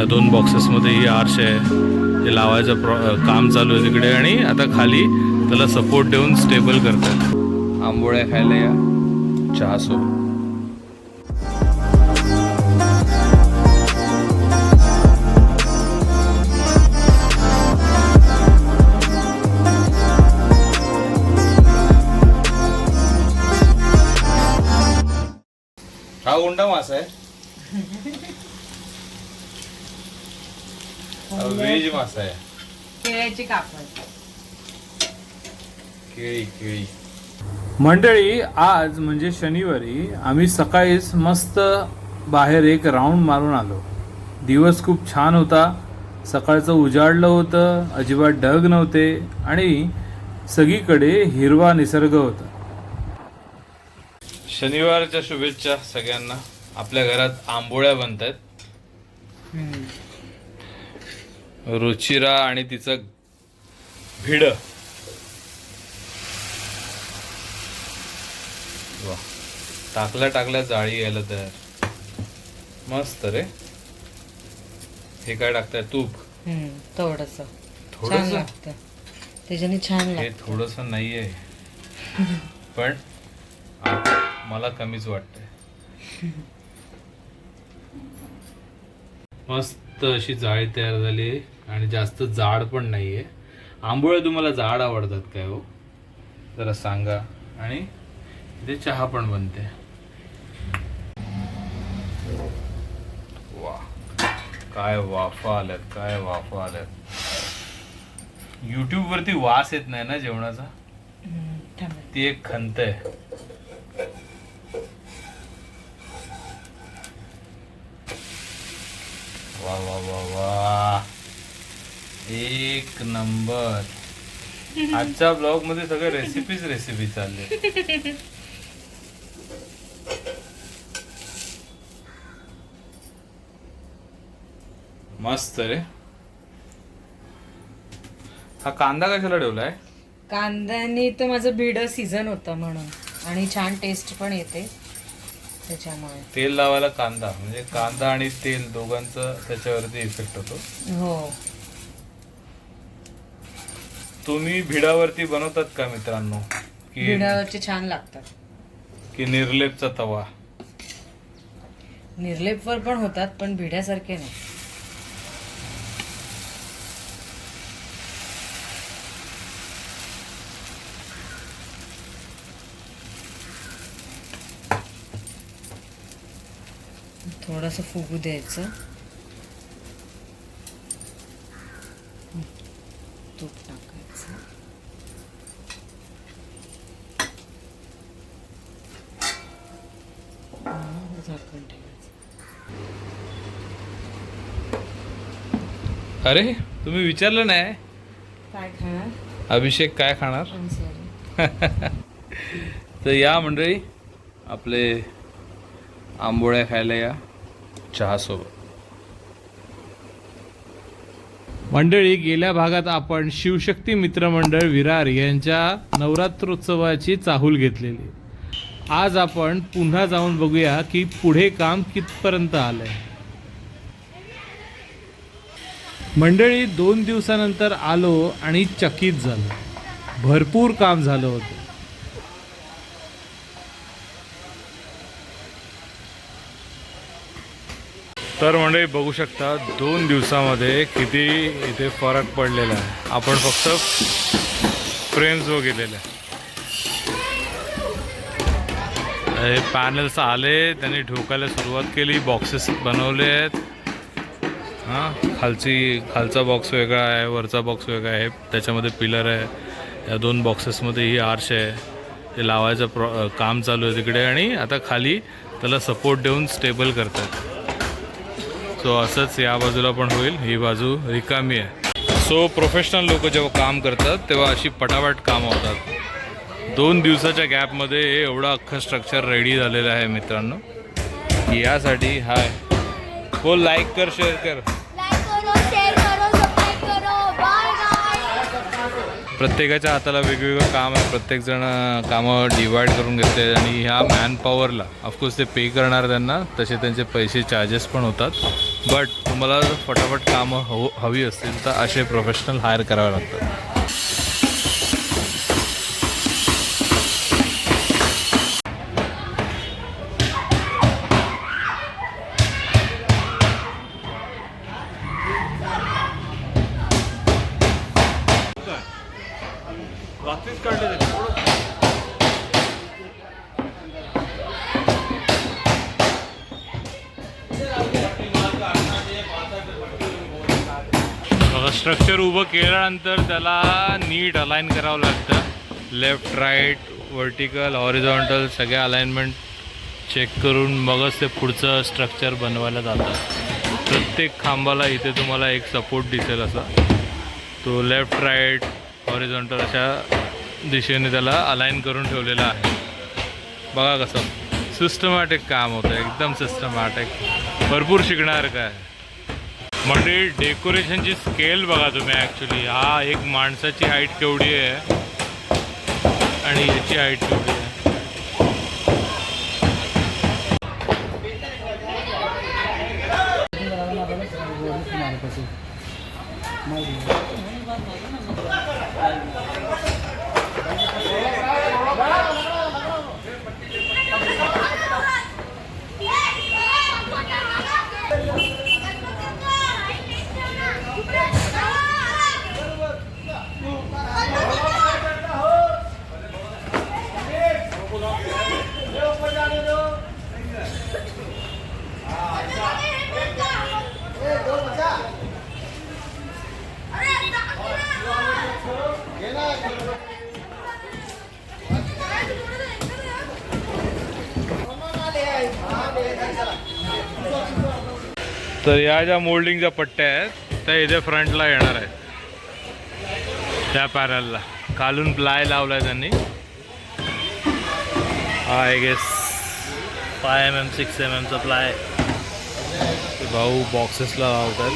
या दोन बॉक्सेसमध्ये ही आर्श आहे. ते लावायचं प्रॉ काम चालू आहे तिकडे आणि आता खाली त्याला सपोर्ट देऊन स्टेबल करतात. आंबोळ्या खायला या. चहा सोबत हा उंडा मासा आहे हा व्हेज मासा आहे. केळ्याची कापड केळी केळी. मंडळी आज म्हणजे शनिवारी आम्ही सकाळीच मस्त बाहेर एक राऊंड मारून आलो. दिवस खूप छान होता. सकाळचं उजाडलं होतं अजिबात ढग नव्हते आणि सगळीकडे हिरवा निसर्ग होता. शनिवारच्या शुभेच्छा सगळ्यांना. आपल्या घरात आंबोळ्या बनत आहेत रुचिरा आणि तिचं भिड. वा. टाकल्या टाकल्या जाळी यायला तयार. मस्त रे. हे काय टाकताय? तूप. थोडस. छान थोडस? लागतं त्याच्याने छान हे लागतं थोडस नाहीये. पण आ, मला कमीच वाटतंय. मस्त अशी जाळी तयार झाली. आहे आणि जास्त जाड पण नाही आहे आंबोळे तुम्हाला जाड आवडतात काय हो? जरा सांगा. आणि इथे चहा पण बनते. वा. काय वाफा आल्यात काय वाफा आल्यात. युट्यूब वरती वास येत नाही ना जेवणाचा? ती एक खंत आहे. वा वा वा वा. एक नंबर. आजच्या ब्लॉगमध्ये सगळे रेसिपीज रेसिपी चालले. मस्त रे. हा कांदा कशाला ठेवलाय? कांद्याने तर माझं भिड सीझन होतं म्हणून. आणि छान टेस्ट पण येते. त्याच्यामुळे. तेल लावायला कांदा. म्हणजे कांदा आणि तेल दोघांचं त्याच्यावरती इफेक्ट होतो. हो. तुम्ही भिडावरती बनवतात का मित्रांनो? की भिडावरचे छान लागतात. की निर्लेपचा तवा? निर्लेपवर पण होतात पण भिड्यासारखे नाही. थोडस फुगू द्यायचं हं. तूप टाकायचं हं, झाकण ठेवायचं अरे तुम्ही विचारलं नाही. काय खाणार? अभिषेक काय खाणार. तर या मंडळी आपले आंबोळ्या खायला या चहा सोबत मंडळी गेल्या भागात आपण शिवशक्ती मित्रमंडळ विरार यांच्या नवरात्रोत्सवाची चाहूल घेतलेली. आज आपण पुन्हा जाऊन बघूया की पुढे काम कितपर्यंत आलंय. मंडळी दोन दिवसानंतर आलो आणि चकित झालो. भरपूर काम झालं होतं. तर मंडळी बघू शकता दोन दिवसामध्ये किती इथे फरक पडलेला आहे. आपण फक्त फ्रेम्स बघितलेले हे पॅनल्स आले त्यांनी ठोकायला सुरुवात केली बॉक्सेस बनवले आहेत. हां खालची खालचा बॉक्स वेगळा आहे वरचा बॉक्स वेगळा आहे त्याच्यामध्ये पिलर आहे. या दोन बॉक्सेसमध्ये ही आर्श आहे. ते लावायचं प्रॉ काम चालू आहे तिकडे आणि आता खाली त्याला सपोर्ट देऊन स्टेबल करतात. सो असंच या बाजूला पण होईल. ही बाजू रिकामी आहे. सो प्रोफेशनल लोक जेव्हा काम करतात तेव्हा अशी पटापट कामं होतात. दोन दिवसाच्या गॅपमध्ये एवढा अख्खं स्ट्रक्चर रेडी झालेलं आहे मित्रांनो. यासाठी हाय हो लाईक कर शेअर कर. प्रत्येकाच्या हाताला वेगवेगळं काम आहे. प्रत्येकजण कामं डिवाईड करून घेते आणि ह्या मॅन पॉवरला ऑफकोर्स ते पे करणार त्यांना तसे त्यांचे पैसे चार्जेस पण होतात. बट तुम्हाला जर फटाफट कामं हव हवी असतील तर असे प्रोफेशनल हायर करावे लागतात. स्ट्रक्चर उभं केल्यानंतर त्याला नीट अलाइन करावं लागतं. लेफ्ट राईट वर्टिकल हॉरिझॉन्टल सगळ्या अलाइनमेंट चेक करून मगच ते पुढचं स्ट्रक्चर बनवायला जातं. प्रत्येक खांबाला इथे तुम्हाला एक सपोर्ट दिसेल असा. तो लेफ्ट राईट हॉरिझॉन्टल अशा दिशेने त्याला अलाइन करून ठेवलेला आहे. बघा कसं सिस्टमॅटिक काम होतं. एकदम सिस्टमॅटिक भरपूर शिकणार काय? म्हणजे डेकोरेशनची स्केल बघा तुम्ही ॲक्च्युली हा एक माणसाची हाईट केवढी आहे आणि याची हाईट केवढी आहे तर या ज्या मोल्डिंगच्या पट्ट्या आहेत त्या इथे फ्रंटला येणार आहेत. त्या पॅरलला. खालून प्लाय लावला आहे त्यांनी. हा I guess five M M six M एमचा ply भाऊ बॉक्सेसला लावतात.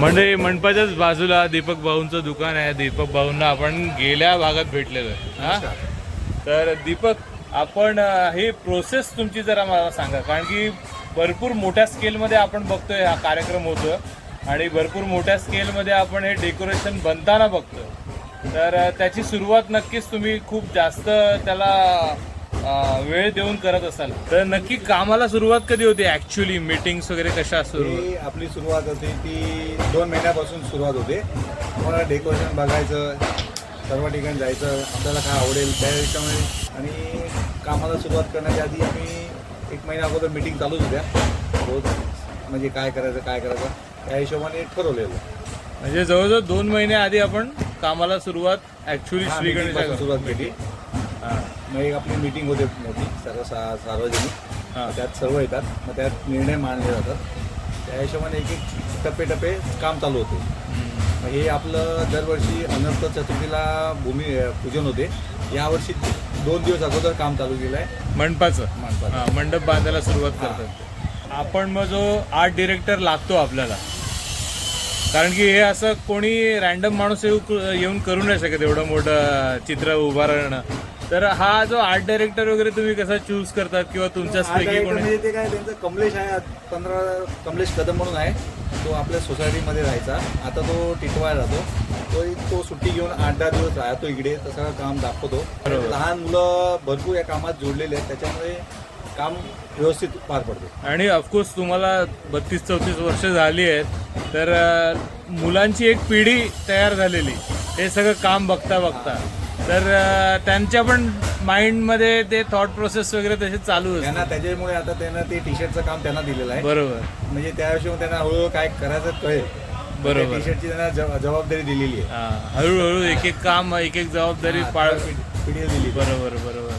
म्हणजे मंडपाच्याच बाजूला दीपक भाऊंचं दुकान आहे. दीपक भाऊंना आपण गेल्या भागात भेटलेलो आहे. हा? तर दीपक आपण ही प्रोसेस तुमची जरा मला सांगा. कारण की भरपूर मोठ्या स्केलमध्ये आपण बघतोय हा कार्यक्रम होतो आणि भरपूर मोठ्या स्केलमध्ये आपण हे डेकोरेशन बनताना बघतो तर त्याची सुरुवात नक्कीच तुम्ही खूप जास्त त्याला वेळ देऊन करत असाल. तर नक्की कामाला सुरुवात कधी होती? ऍक्च्युली मीटिंग्स वगैरे कशा सुरू ही आपली सुरुवात होती ती दोन महिन्यापासून सुरुवात होते. आम्हाला डेकोरेशन बघायचं सर्व ठिकाणी जायचं आपल्याला काय आवडेल त्या हिशोबाने. आणि कामाला सुरुवात करण्याच्या आधी आम्ही एक महिना अगोदर मिटिंग चालूच होत्या. रोज म्हणजे काय करायचं काय करायचं त्या हिशोबाने ठरवलेलं. म्हणजे जवळजवळ दोन महिने आधी आपण कामाला सुरुवात ऍक्च्युली हा, पासून सुरुवात केली. मग एक आपली मिटिंग होते मोठी सर्व सा सार्वजनिक. हा. त्यात सर्व येतात. मग त्यात निर्णय मांडले जातात. त्या हिशोबाने एक एक टप्पे टप्पे काम चालू होते. मग हे आपलं दरवर्षी अनंत चतुर्थीला भूमी पूजन होते. यावर्षी दोन दिवस अगोदर काम चालू केलं आहे मंडपाचं. मंडपाचं. हा, मंडप बांधायला सुरुवात करतात. आपण मग जो आर्ट डिरेक्टर लागतो आपल्याला कारण की हे असं कोणी रॅन्डम माणूस येऊ येऊन करू नाही शकत एवढं मोठं चित्र उभारणं. तर हा जो आर्ट डायरेक्टर वगैरे तुम्ही कसा चूज करतात किंवा कोणी म्हणजे ते काय त्यांचं कमलेश आहे पंधरा कमलेश कदम म्हणून आहे. तो आपल्या सोसायटीमध्ये राहायचा. आता तो टिटवायला राहतो तो तो सुट्टी घेऊन आठ दहा दिवस राहतो इकडे. तर सगळं काम दाखवतो. बरोबर. लहान मुलं भरपूर या कामात जोडलेले आहेत. त्याच्यामुळे काम व्यवस्थित पार पडते. आणि ऑफकोर्स तुम्हाला बत्तीस चौतीस वर्ष झाली आहेत. तर अं, मुलांची एक पिढी तयार झालेली. हे सगळं काम बघता बघता तर त्यांच्या पण माइंडमध्ये ते थॉट प्रोसेस वगैरे तसे चालू असते त्यांना त्याच्यामुळे आता त्यांना ते टी शर्टचं काम त्यांना दिलेलं आहे. बरोबर. म्हणजे त्याविषयी त्यांना हळूहळू काय करायचं कळेल. बरोबर. टी शर्टची त्यांना जब- जबाबदारी दिलेली आहे. हा, हळूहळू एक एक काम एक एक जबाबदारी पाळ पिढी दिली. बरोबर बरोबर.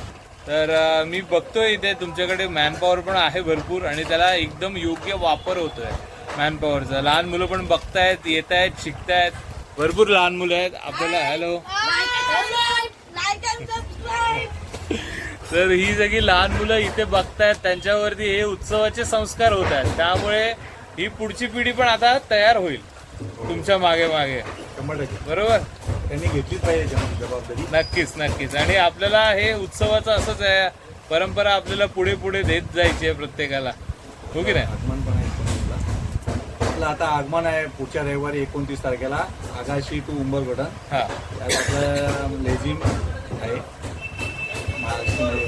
तर अं, मी बघतोय इथे तुमच्याकडे मॅनपॉवर पण आहे भरपूर आणि त्याला एकदम योग्य वापर होतोय मॅनपॉवरचा लहान मुलं पण बघतायत येत आहेत शिकतायत. भरपूर लहान मुलं आहेत. आपल्याला हॅलो. तर ही सगळी लहान मुलं इथे बघतायत. त्यांच्यावरती हे उत्सवाचे संस्कार होत आहेत. त्यामुळे ही पुढची पिढी पण आता तयार होईल. तुमच्या मागे मागे. बरोबर? त्यांनी घेतलीच पाहिजे जबाबदारी. नक्कीच नक्कीच. आणि आपल्याला हे उत्सवाचं असंच आहे. परंपरा आपल्याला पुढे पुढे देत जायची आहे प्रत्येकाला. हो की नाही आगमन पण आहे एकोणतीसला. आपलं आता आगमन आहे पुढच्या रविवारी एकोणतीस तारखेला. आगाशी टू उंबरगडन हा. त्यात आपलं लेझिम आहे. महाराष्ट्रामध्ये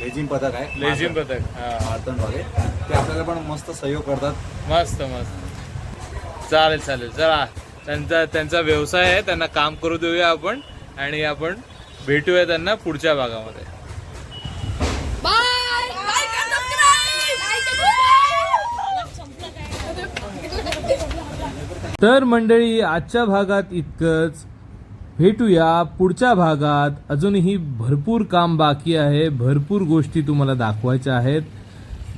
लेझिम पथक आहे. लेझिम पथक हा. मार्तनवाले ते आपल्याला पण मस्त सहयोग करतात. मस्त मस्त. चालेल चालेल. चला. त्यांचा त्यांचा व्यवसाय आहे. त्यांना काम करू देऊया आपण. आणि आपण भेटूया त्यांना पुढच्या भागामध्ये. तर मंडळी आजच्या भागात इतकंच. भेटूया पुढच्या भागात. अजूनही भरपूर काम बाकी आहे. भरपूर गोष्टी तुम्हाला दाखवायच्या आहेत.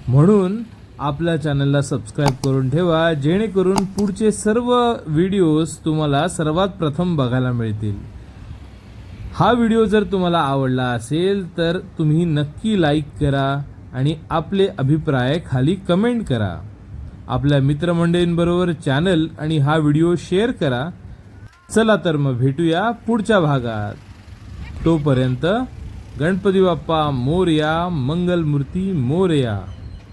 म्हणून आपल्या चॅनलला सबस्क्राईब करून ठेवा जेणेकरून पुढचे सर्व व्हिडिओज तुम्हाला सर्वात प्रथम बघायला मिळतील. हा व्हिडिओ जर तुम्हाला आवडला असेल तर तुम्ही नक्की लाईक करा आणि आपले अभिप्राय खाली कमेंट करा. आपल्या मित्रमंडळींबरोबर चॅनल आणि हा व्हिडिओ शेअर करा. चला तर मग भेटूया पुढच्या भागात. तोपर्यंत गणपती बाप्पा मोरया मंगलमूर्ती मोरया.